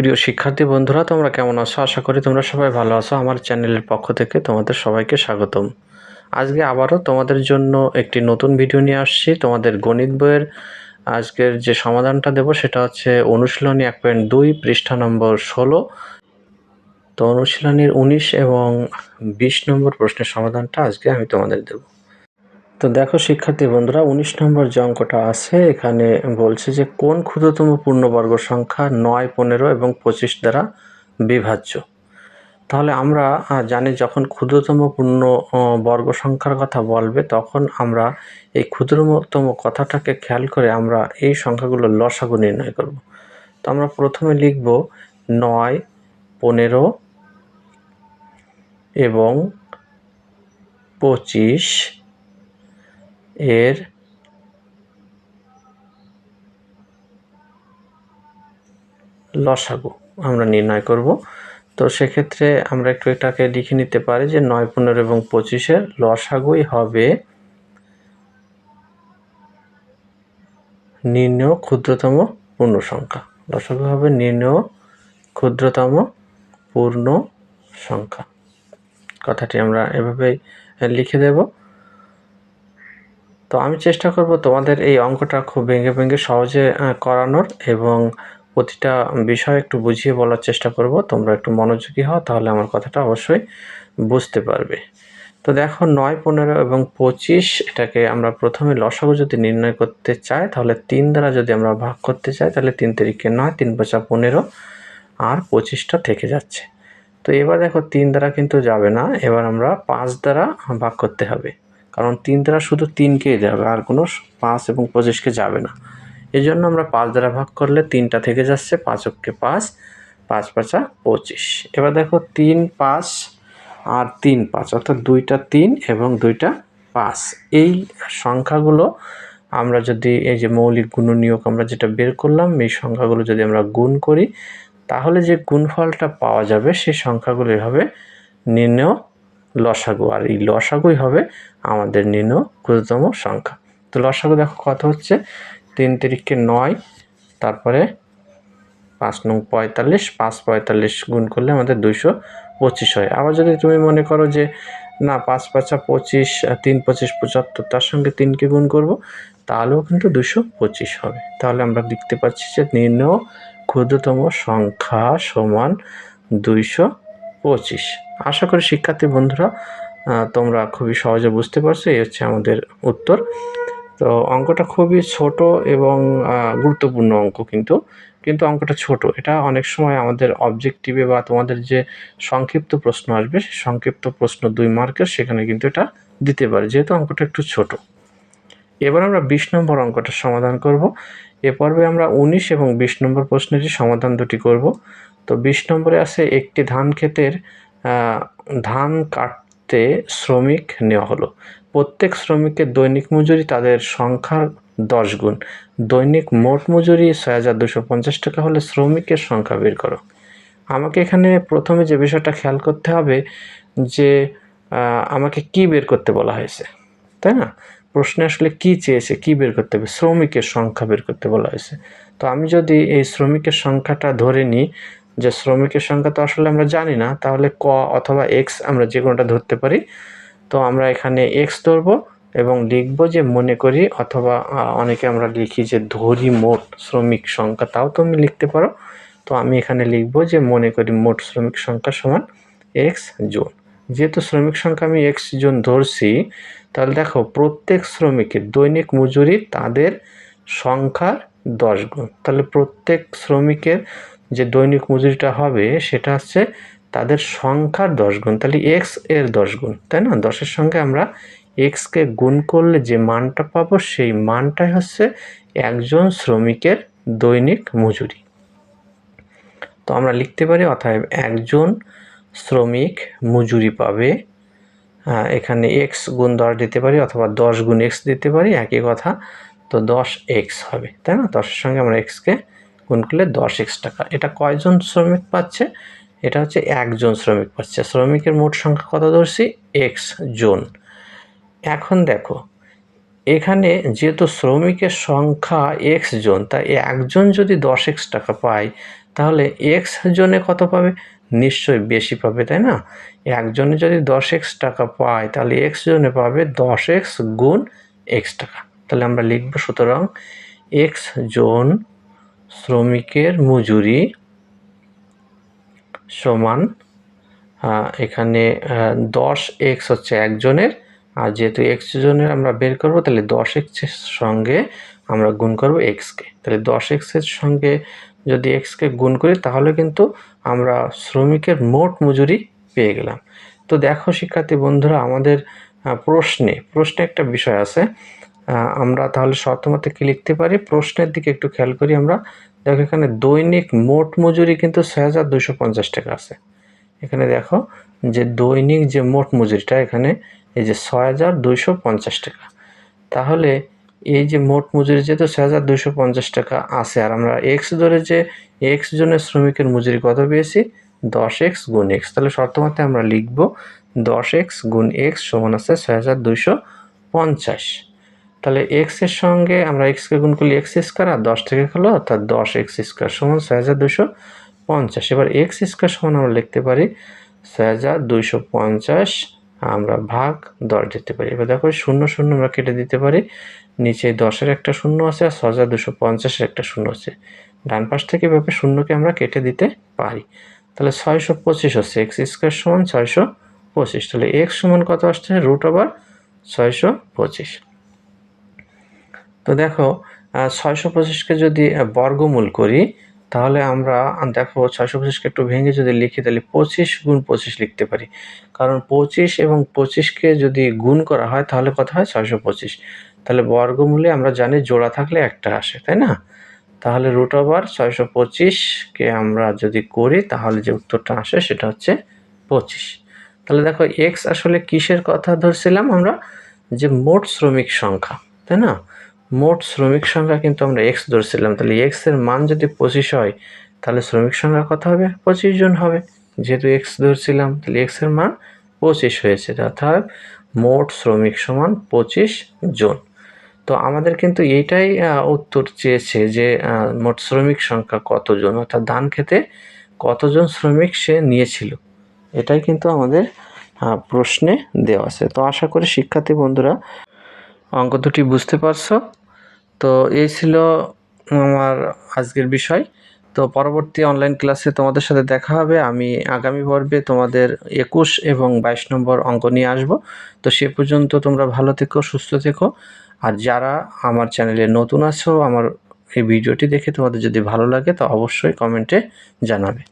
প্রিয় শিক্ষার্থী বন্ধুরা, তোমরা কেমন আছো? আশা করি তোমরা সবাই ভালো আছো। আমার চ্যানেলের পক্ষ থেকে তোমাদের সবাইকে স্বাগতম। আজকে আবারও তোমাদের জন্য একটি নতুন ভিডিও নিয়ে আসছি। তোমাদের গণিত বইয়ের আজকের যে সমাধানটা দেব, সেটা হচ্ছে অনুশীলনী এক পয়েন্ট দুই, পৃষ্ঠা নম্বর ষোলো। তো অনুশীলনীর উনিশ এবং বিশ নম্বর প্রশ্নের সমাধানটা আজকে আমি তোমাদের দেব। তো দেখো, শিক্ষার্থী বন্ধুরা, উনিশ নম্বর যে অঙ্কটা আছে, এখানে বলছে যে কোন ক্ষুদ্রতম পূর্ণবর্গ সংখ্যা নয়, পনেরো এবং পঁচিশ দ্বারা বিভাজ্য। তাহলে আমরা জানি যখন ক্ষুদ্রতম পূর্ণ বর্গ সংখ্যার কথা বলবে, তখন আমরা এই ক্ষুদ্রতম কথাটাকে খেয়াল করে আমরা এই সংখ্যাগুলোর লসাগু নির্ণয় করব। তো আমরা প্রথমে লিখব নয়, পনেরো এবং পঁচিশ এর লসাগু আমরা নির্ণয় করব। তো সেক্ষেত্রে আমরা একটু এটাকে লিখে নিতে পারি যে নয় পনেরো এবং পঁচিশের লসাগুই হবে নির্ণয় ক্ষুদ্রতম পূর্ণ সংখ্যা। লসাগু হবে নির্ণয় ক্ষুদ্রতম পূর্ণ সংখ্যা। কথাটি আমরা এভাবেই লিখে দেব। তো আমি চেষ্টা করব তোমাদের এই অঙ্কটা খুব ভেঙে ভেঙে সহজে করানোর এবং প্রতিটা বিষয় একটু বুঝিয়ে বলার চেষ্টা করব। তোমরা একটু মনোযোগী হও, তাহলে আমার কথাটা অবশ্যই বুঝতে পারবে। তো দেখো, নয়, পনেরো এবং পঁচিশ, এটাকে আমরা প্রথমে লসাগু যদি নির্ণয় করতে চাই, তাহলে তিন দ্বারা যদি আমরা ভাগ করতে চাই, তাহলে তিন তারিখে নয়, তিন পঁচা পনেরো, আর পঁচিশটা থেকে যাচ্ছে। তো এবার দেখো, তিন দ্বারা কিন্তু যাবে না, এবার আমরা পাঁচ দ্বারা ভাগ করতে হবে। কারণ তিন দ্বারা শুধু তিনকেই যাবে, আর কোনো পাঁচ এবং পঁচিশকে যাবে না। এই জন্য আমরা পাঁচ দ্বারা ভাগ করলে তিনটা থেকে যাচ্ছে, পাঁচককে পাঁচ পাঁচ পাঁচা পঁচিশ। এবার দেখো তিন পাঁচ আর তিন পাঁচ, অর্থাৎ দুইটা তিন এবং দুইটা পাঁচ। এই সংখ্যাগুলো আমরা যদি, এই যে মৌলিক গুণনীয়ক আমরা যেটা বের করলাম, এই সংখ্যাগুলো যদি আমরা গুণ করি, তাহলে যে গুণফলটা পাওয়া যাবে, সেই সংখ্যাগুলো এভাবে নির্ণয় লসাগু, আর এই লসাগুই হবে আমাদের নির্ণয় ক্ষুদ্রতম সংখ্যা। তো লসাগু দেখো কত হচ্ছে? তিন তারিখকে নয়, তারপরে পাঁচ নং পঁয়তাল্লিশ, পাঁচ পঁয়তাল্লিশ গুণ করলে আমাদের দুইশো পঁচিশ হয়। আবার যদি তুমি মনে করো যে, না, পাঁচ পাঁচা পঁচিশ তিন পঁচিশ পঁচাত্তর, তার সঙ্গে তিনকে গুণ করব, তাহলেও কিন্তু দুশো পঁচিশ হবে। তাহলে আমরা দেখতে পাচ্ছি যে নির্ণয় ক্ষুদ্রতম সংখ্যা সমান দুইশো পঁচিশ। আশা করি শিক্ষার্থী বন্ধুরা তোমরা খুবই সহজে বুঝতে পারছ, এই হচ্ছে আমাদের উত্তর। তো অঙ্কটা খুবই ছোট এবং গুরুত্বপূর্ণ অঙ্ক কিন্তু কিন্তু অঙ্কটা ছোট। এটা অনেক সময় আমাদের অবজেক্টিভে বা তোমাদের যে সংক্ষিপ্ত প্রশ্ন আসবে, সেই সংক্ষিপ্ত প্রশ্ন দুই মার্কের, সেখানে কিন্তু এটা দিতে পারে, যেহেতু অঙ্কটা একটু ছোট। এবার আমরা বিশ নম্বর অঙ্কটা সমাধান করব। এ পর্বে আমরা উনিশ এবং বিশ নম্বর প্রশ্নেরই সমাধান দুটি করব। তো বিশ নম্বরে আছে, একটি ধান ক্ষেতের ধান কাটতে শ্রমিক নেওয়া হলো। প্রত্যেক শ্রমিকের দৈনিক মজুরি তাদের সংখ্যার দশ গুণ। দৈনিক মোট মজুরি ছয় হাজার দুশো পঞ্চাশ টাকা হলে শ্রমিকের সংখ্যা বের করো। আমাকে এখানে প্রথমে যে বিষয়টা খেয়াল করতে হবে যে আমাকে কি বের করতে বলা হয়েছে, তাই না? প্রশ্নে আসলে কি চেয়েছে, কি বের করতে হবে? শ্রমিকের সংখ্যা বের করতে বলা হয়েছে। তো আমি যদি এই শ্রমিকের সংখ্যাটা ধরে নিই যে শ্রমিকের সংখ্যা তো আসলে আমরা জানি না, তাহলে ক অথবা এক্স আমরা যে কোনোটা ধরতে পারি। তো আমরা এখানে এক্স ধরবো এবং লিখব যে মনে করি অথবা অনেকে আমরা লিখি যে ধরি মোট শ্রমিক সংখ্যা, তাও তুমি লিখতে পারো। তো আমি এখানে লিখব যে মনে করি মোট শ্রমিক সংখ্যা সমান এক্স জন যেহেতু শ্রমিক সংখ্যা আমি এক্স জন ধরছি, তাহলে দেখো প্রত্যেক শ্রমিকের দৈনিক মজুরি তাদের সংখ্যার দশ গুণ। তাহলে প্রত্যেক শ্রমিকের যে দৈনিক মজুরিটা হবে সেটা হচ্ছে তাদের সংখ্যার দশ গুণ। তাহলে এক্সের দশ গুণ, তাই না? দশের সঙ্গে আমরা এক্সকে গুণ করলে যে মানটা পাবো সেই মানটাই হচ্ছে একজন শ্রমিকের দৈনিক মজুরি। তো আমরা লিখতে পারি অতএব একজন শ্রমিক মজুরি পাবে এখানে এক্স গুণ দশ দিতে পারি অথবা দশ গুণ এক্স দিতে পারি, একই কথা। তো দশ এক্স হবে, তাই না? দশের সঙ্গে আমরা এক্সকে গুণ করলে দশ এক্স টাকা। এটা কয়জন শ্রমিক পাচ্ছে? এটা হচ্ছে একজন শ্রমিক পাচ্ছে। শ্রমিকের মোট সংখ্যা কত ধরছি? এক্স জন। এখন দেখো, এখানে যেহেতু শ্রমিকের সংখ্যা এক্স জন, তাই একজন যদি দশ এক্স টাকা পায়, তাহলে এক্স জনে কত পাবে? নিশ্চয়ই বেশি পাবে, তাই না? একজনে যদি দশ এক্স টাকা পায়, তাহলে এক্স জনে পাবে দশ এক্স গুণ এক্স টাকা। তাহলে আমরা লিখব সুতরাং এক্স জন শ্রমিকের মজুরি সমান এখানে দশ এক্স হচ্ছে একজনের, আর যেহেতু এক্স জনের আমরা বের করব, তাহলে দশ এক্সের সঙ্গে আমরা গুণ করব এক্সকে তাহলে দশ এক্সের সঙ্গে যদি এক্সকে গুণ করি, তাহলে কিন্তু আমরা শ্রমিকের মোট মজুরি পেয়ে গেলাম। তো দেখো শিক্ষার্থী বন্ধুরা, আমাদের প্রশ্নে প্রশ্নে একটা বিষয় আছে। আমরা তাহলে শর্তমতে কি লিখতে পারি? প্রশ্নের দিকে একটু খেয়াল করি আমরা। দেখো এখানে দৈনিক মোট মজুরি কিন্তু ছয় হাজার দুশো পঞ্চাশ টাকা আছে। এখানে দেখো যে দৈনিক যে মোট মজুরিটা এখানে এই যে ছয় হাজার দুইশো পঞ্চাশ টাকা। তাহলে এই যে মোট মজুরি যেহেতু ছয় হাজার দুইশো পঞ্চাশ টাকা আছে, আর আমরা এক্স ধরে যে এক্স জনের শ্রমিকের মজুরি কত পেয়েছি? দশ এক্স গুণ এক্স তাহলে শর্তমতে আমরা লিখব দশ এক্স গুণ এক্স সমান আছে ছয় হাজার দুইশো পঞ্চাশ। তাহলে এক্সের সঙ্গে আমরা এক্সকে গুণ করলে এক্স স্কোয়ার আর দশ থেকে গেলো অর্থাৎ দশ এক্স স্কোয়ার সমান ছয় হাজার দুশো পঞ্চাশ। এবার এক্স স্কোয়ার সমান আমরা লিখতে পারি ছয় হাজার দুইশো পঞ্চাশ। আমরা ভাগ দশ দিতে পারি। এবার দেখো শূন্য শূন্য আমরা কেটে দিতে পারি। নিচে দশের একটা শূন্য আছে আর ছ হাজার দুশো পঞ্চাশের একটা শূন্য আছে। ডান পাশ থেকে এভাবে শূন্যকে আমরা কেটে দিতে পারি। তাহলে ছয়শো পঁচিশ হচ্ছে এক্স স্কোয়ার সমান ছয়শো পঁচিশ। তাহলে এক্স সমান কত আসছে? রুট ওভার ছয়শো পঁচিশ। তো দেখো ছয়শো পঁচিশকে যদি বর্গমূল করি, তাহলে আমরা দেখো ছয়শো পঁচিশকে একটু ভেঙে যদি লিখি, তাহলে পঁচিশ গুণ পঁচিশ লিখতে পারি। কারণ পঁচিশ এবং পঁচিশকে যদি গুণ করা হয়, তাহলে কত হয়? ছয়শো পঁচিশ। তাহলে বর্গমূলে আমরা জানি জোড়া থাকলে একটা আসে, তাই না? তাহলে রুট ওভার ছয়শো পঁচিশকে আমরা যদি করি, তাহলে যে উত্তরটা আসে, সেটা হচ্ছে পঁচিশ। তাহলে দেখো এক্স আসলে কিসের কথা ধরছিলাম আমরা? যে মোট শ্রমিক সংখ্যা, তাই না? মোট শ্রমিক সংখ্যা কিন্তু আমরা এক্স ধরছিলাম। তাহলে এক্সের মান যদি পঁচিশ হয়, তাহলে শ্রমিক সংখ্যা কত হবে? পঁচিশ জন হবে। যেহেতু এক্স ধরছিলাম, তাহলে এক্সের মান পঁচিশ হয়েছে। অর্থাৎ মোট শ্রমিক সমান পঁচিশ জন। তো আমাদের কিন্তু এইটাই উত্তর চেয়েছে যে মোট শ্রমিক সংখ্যা কতজন? অর্থাৎ ধান খেতে কতজন শ্রমিক সে নিয়েছিল? এটাই কিন্তু আমাদের প্রশ্নে দেওয়া আছে। তো আশা করি শিক্ষার্থী বন্ধুরা অঙ্ক দুটি বুঝতে পারছ। তো এই ছিল আমার আজকের বিষয়। তো পরবর্তী অনলাইন ক্লাসে তোমাদের সাথে দেখা হবে। আমি আগামী পর্বে তোমাদের একুশ এবং বাইশ নম্বর অঙ্ক নিয়ে আসব। তো সে পর্যন্ত তোমরা ভালো থেকো, সুস্থ থেকো। আর যারা আমার চ্যানেলে নতুন আছো, আমার এই ভিডিওটি দেখে তোমাদের যদি ভালো লাগে, তো অবশ্যই কমেন্টে জানাবে।